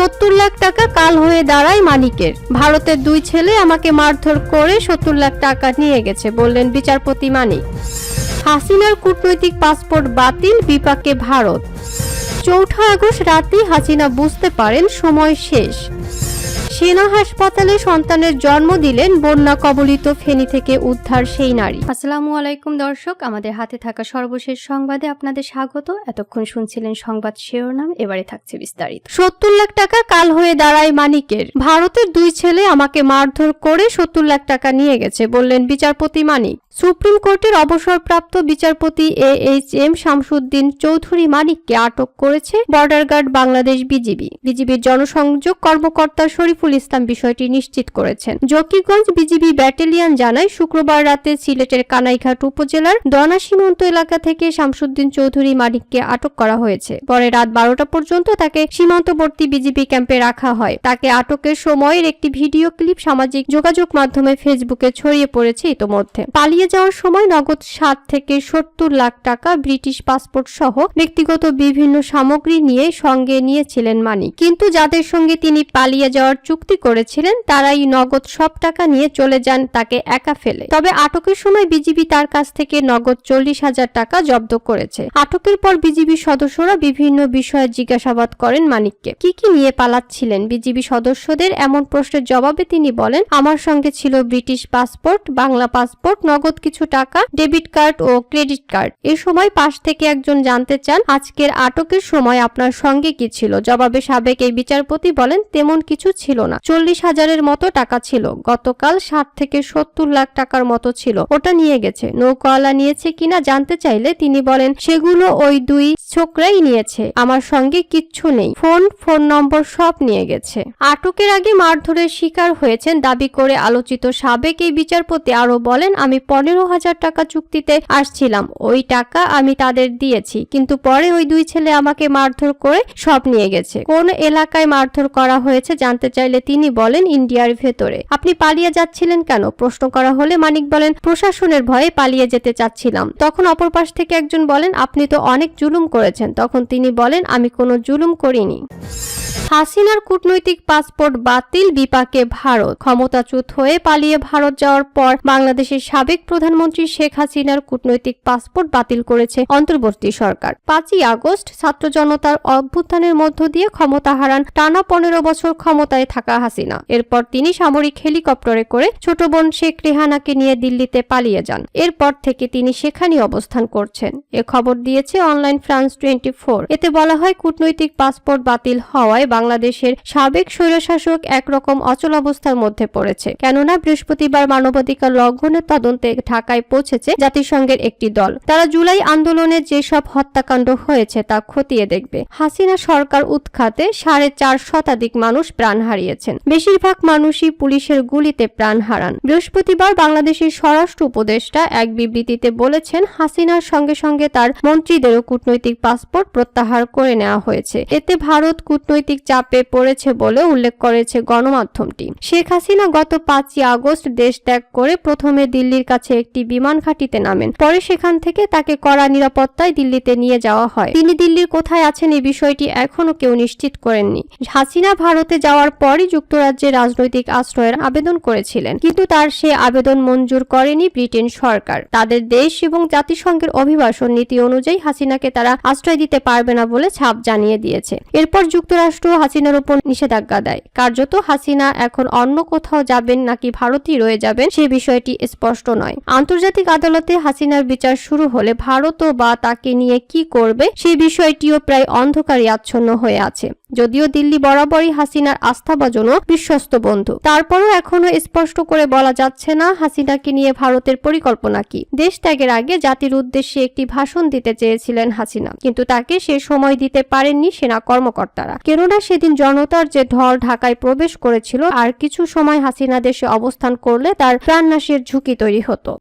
সত্তর লাখ টাকা কাল হয়ে দাঁড়ায় মানিকের। ভারতের দুই ছেলে আমাকে মারধর করে সত্তর লাখ টাকা নিয়ে গেছে, বললেন বিচারপতি মানিক। হাসিনার কূটনৈতিক পাসপোর্ট বাতিল, বিপাকে ভারত। চৌঠা আগস্ট রাতে হাসিনা বুঝতে পারেন সময় শেষ। সেনা হাসপাতালে সন্তানের জন্ম দিলেন বন্যা কবলিত ফেনী থেকে উদ্ধার সেই নারী। আসসালামু আলাইকুম দর্শক আমাদের হাতে থাকা সর্বশেষ সংবাদে আপনাদের স্বাগত। এতক্ষণ শুনছিলেন সংবাদ শিরোনাম এবারে থাকছে বিস্তারিত। সত্তর লাখ টাকা কাল হয়ে দাঁড়ায় মানিকের। ভারতের দুই ছেলে আমাকে মারধর করে সত্তর লাখ টাকা নিয়ে গেছে বললেন বিচারপতি মানিক। সুপ্রিম কোর্টের অবসরপ্রাপ্ত বিচারপতি A H M Shamsuddin Chowdhury মানিককে আটক করেছে বর্ডার গার্ড বাংলাদেশ বিজিবি। বিজিবির জনসংযোগ কর্মকর্তা শরীফুল ইসলাম বিষয়টি নিশ্চিত করেছেন। জকিগঞ্জ বিজিবি ব্যাটালিয়ন জানায়, শুক্রবার রাতে সিলেটের কানাইঘাট উপজেলার দনা সীমান্ত এলাকা থেকে শামসুদ্দিন চৌধুরী মানিককে আটক করা হয়েছে। পরে রাত বারোটা পর্যন্ত তাকে সীমান্তবর্তী বিজিবি ক্যাম্পে রাখা হয়। তাকে আটকের সময়ের একটি ভিডিও ক্লিপ সামাজিক যোগাযোগ মাধ্যমে ফেসবুকে ছড়িয়ে পড়েছে ইতোমধ্যে। পালিয়ে যাওয়ার সময় নগদ ষাট থেকে সত্তর লাখ টাকা, ব্রিটিশ পাসপোর্ট সহ ব্যক্তিগত বিভিন্ন সামগ্রী নিয়ে সঙ্গে নিয়েছিলেন মানিক। কিন্তু যাদের সঙ্গে তিনি পালিয়ে যাওয়ার চুক্তি করেছিলেন, তারাই নগদ সব টাকা নিয়ে চলে যান তাকে একা ফেলে। তবে আটকের সময় বিজিবি তার কাছ থেকে নগদ চল্লিশ হাজার টাকা জব্দ করেছে। আটকের পর বিজিবি সদস্যরা বিভিন্ন বিষয়ে জিজ্ঞাসাবাদ করেন মানিককে। কি কি নিয়ে পালাচ্ছিলেন বিজিবি সদস্যদের এমন প্রশ্নের জবাবে তিনি বলেন, আমার সঙ্গে ছিল ব্রিটিশ পাসপোর্ট, বাংলা পাসপোর্ট, নগদ কিছু টাকা, ডেবিট কার্ড ও ক্রেডিট কার্ড। এ সময় পাশ থেকে একজন জানতে চান, আজকের আটকের সময় আপনার সঙ্গে কি ছিল? জবাবে সাবেক এই বিচারপতি বলেন, তেমন কিছু ছিল না চল্লিশ হাজারের মতো টাকা ছিল। গতকাল ষাট থেকে সত্তর লাখ টাকার মতো ছিল। ওটা নিয়ে গেছে। নৌকাওয়ালা নিয়েছে কিনা জানতে চাইলে তিনি বলেন, সেগুলো ওই দুই ছোকরাই নিয়েছে। আমার সঙ্গে কিচ্ছু নেই। ফোন ফোন নম্বর সব নিয়ে গেছে। আটকের আগে মারধরের শিকার হয়েছেন দাবি করে আলোচিত সাবেক এই বিচারপতি আরও বলেন, আমি পনেরো হাজার টাকা চুক্তিতে আসছিলাম। ওই টাকা আমি তাদের দিয়েছি, কিন্তু পরে ওই দুই ছেলে আমাকে মারধর করে সব নিয়ে গেছে। কোন এলাকায় মারধর করা হয়েছে জানতে চাইলে তিনি বলেন, ইন্ডিয়ার ভেতরে। আপনি পালিয়ে যাচ্ছিলেন কেন? প্রশ্ন করা হলে মানিক বলেন, প্রশাসনের ভয়ে পালিয়ে যেতে চাচ্ছিলাম। তখন অপর পাশ থেকে একজন বলেন, আপনি তো অনেক জুলুম করেছেন। তখন তিনি বলেন, আমি কোনো জুলুম করিনি। হাসিনার কূটনৈতিক পাসপোর্ট বাতিল, বিপাকে ভারত। ক্ষমতাচ্যুত হয়ে পালিয়ে ভারত যাওয়ার পর বাংলাদেশের সাবেক প্রধানমন্ত্রী শেখ হাসিনার কূটনৈতিক পাসপোর্ট বাতিল করেছে অন্তর্বর্তী সরকার। পাঁচই আগস্ট ছাত্র জনতার অভ্যুত্থানের মধ্য দিয়ে ক্ষমতা হারান টানা পনেরো বছর ক্ষমতায় থাকা হাসিনা। এরপর তিনি সামরিক হেলিকপ্টারে করে ছোট বোন শেখ রেহানাকে নিয়ে দিল্লিতে পালিয়ে যান। এরপর থেকে তিনি সেখানেই অবস্থান করছেন। এ খবর দিয়েছে অনলাইন ফ্রান্স টোয়েন্টি এতে বলা হয়, কূটনৈতিক পাসপোর্ট বাতিল হওয়ায় বাংলাদেশের সাবেক স্বৈরশাসক একরকম অচল অবস্থার মধ্যে পড়েছে। কেননা, বৃহস্পতিবার মানবাধিকার লঙ্ঘনের তদন্তে ঢাকায় পৌঁছেছে জাতিসংঘের একটি দল। তারা জুলাই আন্দোলনে যেসব হত্যাকাণ্ড হয়েছে তা খতিয়ে দেখবে। হাসিনা সরকার উৎখাতে সাড়ে চার শতাধিক মানুষ প্রাণ হারিয়েছেন। বেশিরভাগ মানুষই পুলিশের গুলিতে প্রাণ হারান। বৃহস্পতিবার বাংলাদেশের স্বরাষ্ট্র উপদেষ্টা এক বিবৃতিতে বলেছেন, হাসিনার সঙ্গে সঙ্গে তার মন্ত্রীদেরও কূটনৈতিক পাসপোর্ট প্রত্যাহার করে নেওয়া হয়েছে। এতে ভারত কূটনৈতিক চাপে পড়েছে বলে উল্লেখ করেছে গণমাধ্যমটি। শেখ হাসিনা গত পাঁচই আগস্ট দেশ ত্যাগ করে প্রথমে দিল্লির কাছে একটি বিমান ঘাঁটিতে নামেন। পরে সেখান থেকে তাকে কড়া নিরাপত্তায় দিল্লিতে নিয়ে যাওয়া হয়। তিনি দিল্লির কোথায় আছেন এই বিষয়টি এখনও কেউ নিশ্চিত করেননি। হাসিনা ভারতে যাওয়ার পরই যুক্তরাজ্যে রাজনৈতিক আশ্রয়ের আবেদন করেছিলেন। কিন্তু তার সে আবেদন মঞ্জুর করেনি ব্রিটেন সরকার। তাদের দেশ এবং জাতিসংঘের অভিবাসন নীতি অনুযায়ী হাসিনাকে তারা আশ্রয় দিতে পারবে না বলে ছাপ জানিয়ে দিয়েছে। এরপর যুক্তরাষ্ট্র হাসিনার উপর নিষেধাজ্ঞা দেয়। কার্যত হাসিনা এখন অন্য কোথাও যাবেন নাকি ভারতই রয়ে যাবেন সে বিষয়টি স্পষ্ট নয়। আন্তর্জাতিক আদালতে হাসিনার বিচার শুরু হলে ভারতও বা তাকে নিয়ে কি করবে সেই বিষয়টিও প্রায় অন্ধকারে আচ্ছন্ন হয়ে আছে। যদিও দিল্লি বরাবরই হাসিনার আস্থাভাজন বিশ্বস্ত বন্ধু। তারপরও এখনও স্পষ্ট করে বলা যাচ্ছে না হাসিনাকে নিয়ে ভারতের পরিকল্পনা কি। দেশ ত্যাগের আগে জাতির উদ্দেশ্যে একটি ভাষণ দিতে চেয়েছিলেন হাসিনা। কিন্তু তাকে সে সময় দিতে পারেননি সেনা কর্মকর্তারা। কেননা সেদিন জনতার যে ঢল ঢাকায় প্রবেশ করেছিল, আর কিছু সময় হাসিনা দেশে অবস্থান করলে তার প্রাণনাশের ঝুঁকি তৈরি হতো।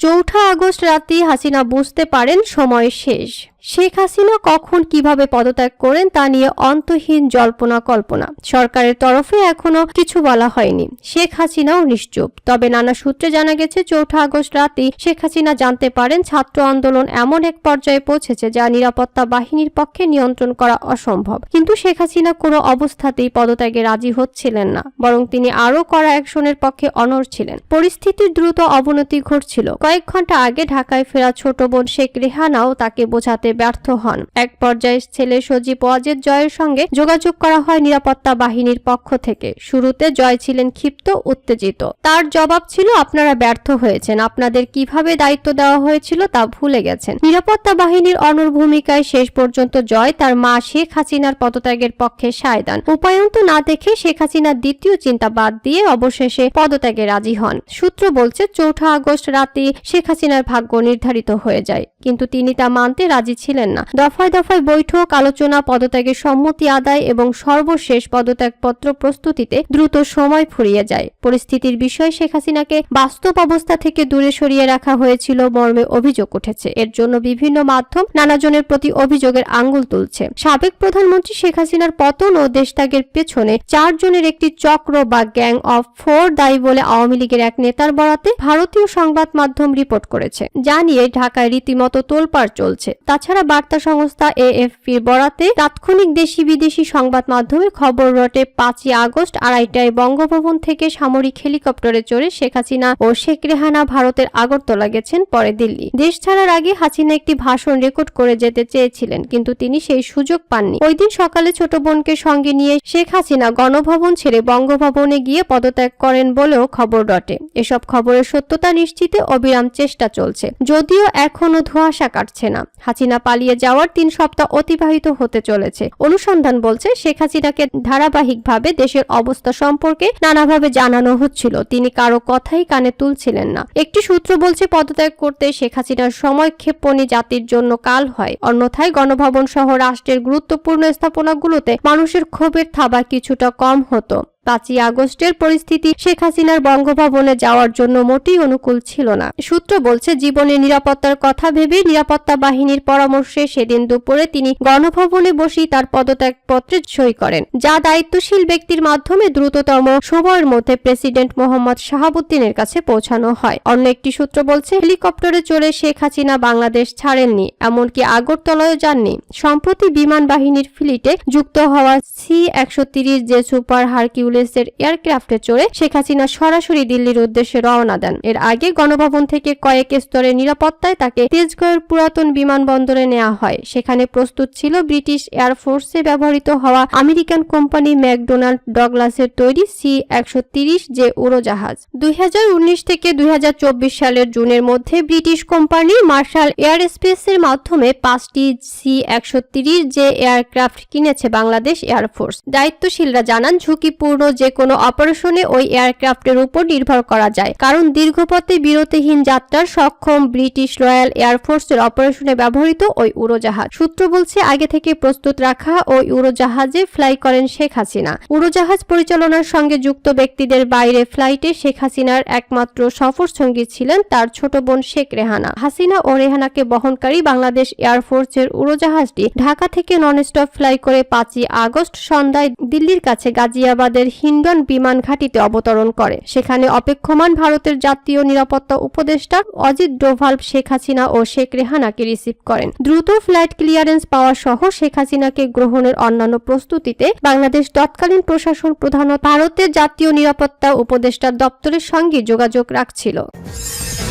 চৌঠা আগস্ট রাতে হাসিনা বুঝতে পারেন সময় শেষ। শেখ হাসিনা কখন কীভাবে পদত্যাগ করেন তা নিয়ে অন্তহীন জল্পনা কল্পনা। সরকারের তরফে এখনও কিছু বলা হয়নি। শেখ হাসিনাও নিশ্চুপ। তবে নানা সূত্রে জানা গেছে, চৌঠা আগস্ট রাতে শেখ হাসিনা জানতে পারেন, ছাত্র আন্দোলন এমন এক পর্যায়ে পৌঁছেছে যা নিরাপত্তা বাহিনীর পক্ষে নিয়ন্ত্রণ করা অসম্ভব। কিন্তু শেখ হাসিনা কোনো অবস্থাতেই পদত্যাগে রাজি হচ্ছিলেন না, বরং তিনি আরও কড়া অ্যাকশনের পক্ষে অনড় ছিলেন। পরিস্থিতির দ্রুত অবনতি ঘটছিল। কয়েক ঘণ্টা আগে ঢাকায় ফেরা ছোট বোন শেখ রেহানাও তাকে বোঝাতে ব্যর্থ হন। এক পর্যায়ে ছেলে সজীব ওয়াজেদ জয়ের সঙ্গে যোগাযোগ করা হয় নিরাপত্তা বাহিনীর পক্ষ থেকে। শুরুতে জয় ছিলেন ক্ষিপ্ত, উত্তেজিত। তার জবাব ছিল, আপনারা ব্যর্থ হয়েছেন। আপনাদের কীভাবে দায়িত্ব দেওয়া হয়েছিল তা ভুলে গেছেন। নিরাপত্তা বাহিনীর অনর ভূমিকায় শেষ পর্যন্ত জয় তার মা শেখ হাসিনার পদত্যাগের পক্ষে সায় দেন। উপায়ন্ত না দেখে শেখ হাসিনার দ্বিতীয় চিন্তা বাদ দিয়ে অবশেষে পদত্যাগে রাজি হন। সূত্র বলছে, চৌঠা আগস্ট রাতে শেখ হাসিনার ভাগ্য নির্ধারিত হয়ে যায়। কিন্তু তিনি তা মানতে রাজি ছিলেন না। দফায় দফায় বৈঠক, আলোচনা, পদত্যাগের সম্মতি আদায় এবং সর্বশেষ পদত্যাগপত্র প্রস্তুতিতে দ্রুত সময় ফুরিয়ে যায়। পরিস্থিতির বিষয়ে শেখ হাসিনাকে বাস্তব অবস্থা থেকে দূরে সরিয়ে রাখা হয়েছিল মর্মে অভিযোগ উঠেছে। এর জন্য বিভিন্ন মাধ্যম নানাজনের প্রতি অভিযোগের আঙ্গুল তুলছে। সাবেক প্রধানমন্ত্রী শেখ হাসিনার পতন ও দেশত্যাগের পেছনে চারজনের একটি চক্র বা গ্যাং অফ ফোর দায়ী বলে আওয়ামী লীগের এক নেতার বরাতে ভারতীয় সংবাদ মাধ্যম রিপোর্ট করেছে, যা নিয়ে ঢাকায় রীতিমতো তোলপাড় চলছে। তাছাড়া বার্তা সংস্থা এএফপির বরাতে তাৎক্ষণিক দেশি বিদেশি সংবাদ মাধ্যমের খবর রটে পাঁচই আগস্ট আড়াইটায় বঙ্গভবন থেকে সামরিক হেলিকপ্টারে চড়ে শেখ হাসিনা ও শেখ রেহানা ভারতের আগরতলা গেছেন, পরে দিল্লি। দেশ ছাড়ার আগে হাসিনা একটি ভাষণ রেকর্ড করে যেতে চেয়েছিলেন, কিন্তু তিনি সেই সুযোগ পাননি। ওই দিন সকালে ছোট বোনকে সঙ্গে নিয়ে শেখ হাসিনা গণভবন ছেড়ে বঙ্গভবনে গিয়ে পদত্যাগ করেন বলেও খবর রটে। এসব খবরের সত্যতা নিশ্চিতে অবিরাম চেষ্টা চলছে। যদিও এখনও ধোঁয়াশা কাটছে না। হাসিনা পালিয়ে যাওয়ার তিন সপ্তাহ অতিবাহিত হতে চলেছে। অনুসন্ধান বলছে, শেখ হাসিনাকে ধারাবাহিকভাবে দেশের অবস্থা সম্পর্কে নানাভাবে জানানো হচ্ছিল। তিনি কারও কথাই কানে তুলছিলেন না। একটি সূত্র বলছে, পদত্যাগ করতে শেখ হাসিনার সময় ক্ষেপণী জাতির জন্য কাল হয়। অন্যথায় গণভবন সহ রাষ্ট্রের গুরুত্বপূর্ণ স্থাপনাগুলোতে মানুষের ক্ষোভের থাবা কিছুটা কম হতো। পাঁচই আগস্টের পরিস্থিতি শেখ হাসিনার বঙ্গভবনে যাওয়ার জন্য মোটেই অনুকূল ছিল না। সূত্র বলছে জীবনের নিরাপত্তার কথা ভেবে নিরাপত্তা বাহিনীর পরামর্শে সেদিন দুপুরে তিনি গণভবনে বসেই তার পদত্যাগপত্রে সই করেন। যা দায়িত্বশীল ব্যক্তির মাধ্যমে দ্রুততম সময়ের মধ্যে প্রেসিডেন্ট মোহাম্মদ শাহাবুদ্দিনের কাছে পৌঁছানো হয়। অন্য একটি সূত্র বলছে, হেলিকপ্টারে চড়ে শেখ হাসিনা বাংলাদেশ ছাড়েননি, এমনকি আগরতলায়ও যাননি। সম্প্রতি বিমান বাহিনীর ফ্লিটে যুক্ত হওয়া সি একশো যে সুপার হারকিউলিসের এয়ারক্রাফটে চড়ে শেখ হাসিনা সরাসরি দিল্লির উদ্দেশ্যে রওনা দেন। এর আগে গণভবন থেকে কয়েক স্তরের নিরাপত্তায় তাকে তেজগড়ের পুরাতন বিমানবন্দরে নেওয়া হয়। সেখানে প্রস্তুত ছিল ব্রিটিশ এয়ারফোর্সে ব্যবহৃত হওয়া আমেরিকান কোম্পানি ম্যাকডোনাল্ড ডগলাসের তৈরি সি একশো তিরিশ যে উড়োজাহাজ। দুই হাজার উনিশ থেকে দুই হাজার চব্বিশ সালের জুনের মধ্যে ব্রিটিশ কোম্পানি মার্শাল এয়ার স্পেসের মাধ্যমে পাঁচটি সি একশো তিরিশ যে এয়ারক্রাফট কিনেছে বাংলাদেশ এয়ারফোর্স দায়িত্বশীলরা জানান, ঝুঁকিপূর্ণ যে কোনো অপারেশনে ওই এয়ারক্রাফটের উপর নির্ভর করা যায়। কারণ দীর্ঘপথে বিরতিহীন যাত্রার সক্ষম ব্রিটিশ রয়্যাল এয়ারফোর্সের অপারেশনে ব্যবহৃত ওই উড়োজাহাজ। সূত্র বলছে, আগে থেকে প্রস্তুত রাখা ওই উড়োজাহাজে ফ্লাই করেন শেখ হাসিনা। উড়োজাহাজ পরিচালনার সঙ্গে যুক্ত ব্যক্তিদের বাইরে ফ্লাইটে শেখ হাসিনার একমাত্র সফর সঙ্গী ছিলেন তার ছোট বোন শেখ রেহানা। হাসিনা ও রেহানাকে বহনকারী বাংলাদেশ এয়ারফোর্সের উড়োজাহাজটি ঢাকা থেকে ননস্টপ ফ্লাই করে পাঁচই আগস্ট সন্ধ্যায় দিল্লির কাছে গাজিয়াবাদের হিন্ডন বিমান ঘাঁটিতে অবতরণ করে। সেখানে অপেক্ষমান ভারতের জাতীয় নিরাপত্তা উপদেষ্টা অজিত ডোভাল, শেখ হাসিনা ও শেখ রেহানাকে রিসিভ করেন। দ্রুত ফ্লাইট ক্লিয়ারেন্স পাওয়া সহ শেখ হাসিনাকে গ্রহণের অন্যান্য প্রস্তুতিতে বাংলাদেশ তৎকালীন প্রশাসন প্রধানত ভারতের জাতীয় নিরাপত্তা উপদেষ্টা দপ্তরের সঙ্গে যোগাযোগ রাখছিল।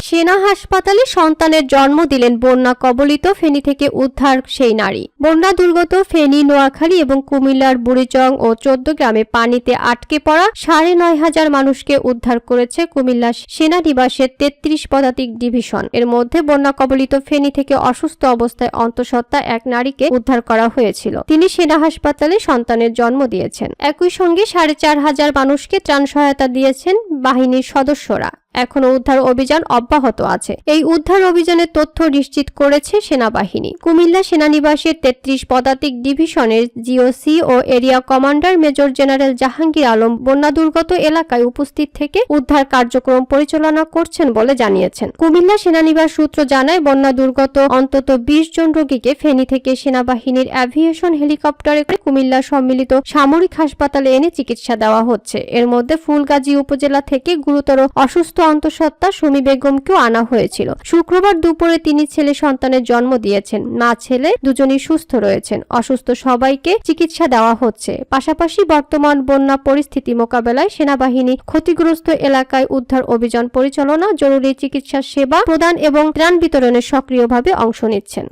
সেনা হাসপাতালে সন্তানের জন্ম দিলেন বন্যা কবলিত ফেনী থেকে উদ্ধার সেই নারী। বন্যা দুর্গত ফেনী, নোয়াখালী এবং কুমিল্লার বুড়িচং ও চোদ্দ গ্রামে পানিতে আটকে পড়া সাড়ে নয় হাজার মানুষকে উদ্ধার করেছে কুমিল্লা সেনানিবাসের তেত্রিশ পদাতিক ডিভিশন। এর মধ্যে বন্যা কবলিত ফেনী থেকে অসুস্থ অবস্থায় অন্তঃসত্ত্বা এক নারীকে উদ্ধার করা হয়েছিল। তিনি সেনা হাসপাতালে সন্তানের জন্ম দিয়েছেন। একই সঙ্গে সাড়ে চার হাজার মানুষকে ত্রাণ সহায়তা দিয়েছেন বাহিনীর সদস্যরা। এখনও উদ্ধার অভিযান অব্যাহত আছে। এই উদ্ধার অভিযানের তথ্য নিশ্চিত করেছে সেনাবাহিনী। কুমিল্লা সেনানিবাসের তেত্রিশ পদাতিক ডিভিশনের জিওসি ও area commander major general Jahangir Alam বন্যা দুর্গত এলাকায় উপস্থিত থেকে উদ্ধার কার্যক্রম পরিচালনা করছেন বলে জানিয়েছেন। কুমিল্লা সেনানিবাস সূত্র জানায় বন্যা দুর্গত অন্তত বিশ জন রোগীকে ফেনী থেকে সেনাবাহিনীর অ্যাভিয়েশন হেলিকপ্টারে করে কুমিল্লা সম্মিলিত সামরিক হাসপাতালে এনে চিকিৎসা দেওয়া হচ্ছে। এর মধ্যে ফুলগাজী উপজেলা থেকে গুরুতর অসুস্থ অন্তঃসত্ত্বা সুমি বেগমকেও আনা হয়েছিল। শুক্রবার দুপুরে তিনি ছেলে সন্তানের জন্ম দিয়েছেন। মা ছেলে, দুজনই সুস্থ রয়েছেন। অসুস্থ সবাইকে চিকিৎসা দেওয়া হচ্ছে। পাশাপাশি বর্তমান বন্যা পরিস্থিতি মোকাবেলায় সেনাবাহিনী ক্ষতিগ্রস্ত এলাকায় উদ্ধার অভিযান পরিচালনা, জরুরি চিকিৎসা সেবা প্রদান এবং ত্রাণ বিতরণে সক্রিয়ভাবে অংশ নিচ্ছেন।